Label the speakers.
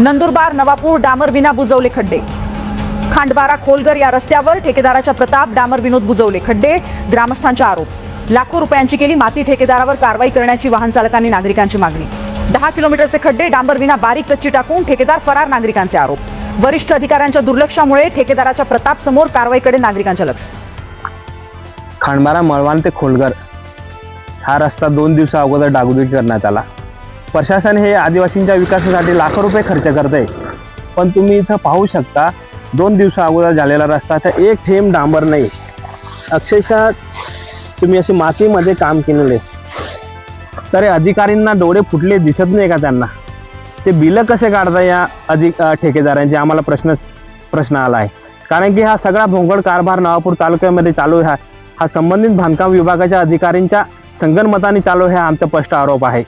Speaker 1: नंदुरबार नवापूर डामर विना बुजवले खड्डे. खांडबारा खोलगर या रस्त्यावर ठेकेदाराच्या प्रताप डामर विनोद बुजवले खड्डे ग्रामस्थांचा आरोप. लाखो रुपयांची केली माती ठेकेदारावर कारवाई करण्याची वाहन चालकांनी नागरिकांची मागणी. दहा किलोमीटरचे खड्डे डांबर विना बारीक कच्ची टाकून ठेकेदार फरार नागरिकांचे आरोप. वरिष्ठ अधिकाऱ्यांच्या दुर्लक्षामुळे ठेकेदाराच्या प्रताप समोर कारवाईकडे नागरिकांचे लक्ष.
Speaker 2: खांडबारा मळवान ते खोलगर. हा रस्ता दोन दिवसा अगोदर डागडुजी करण्यात आला. प्रशासन हे आदिवासींच्या विकासासाठी लाखो रुपये खर्च करत आहे पण तुम्ही इथं पाहू शकता दोन दिवसा अगोदर झालेला रस्ता तर एक थेंब डांबर नाही. अक्षरशः तुम्ही अशी मातीमध्ये काम केलेले. तर अधिकारींना डोळे फुटले दिसत नाही का त्यांना? ते बिलं कसे काढता या अधिक ठेकेदारांचे? आम्हाला प्रश्न प्रश्न आला आहे कारण की हा सगळा भोंगड कारभार नवापूर तालुक्यामध्ये चालू आहे. हा संबंधित बांधकाम विभागाच्या अधिकाऱ्यांच्या संगणमताने चालू आहे हा आमचा स्पष्ट आरोप आहे.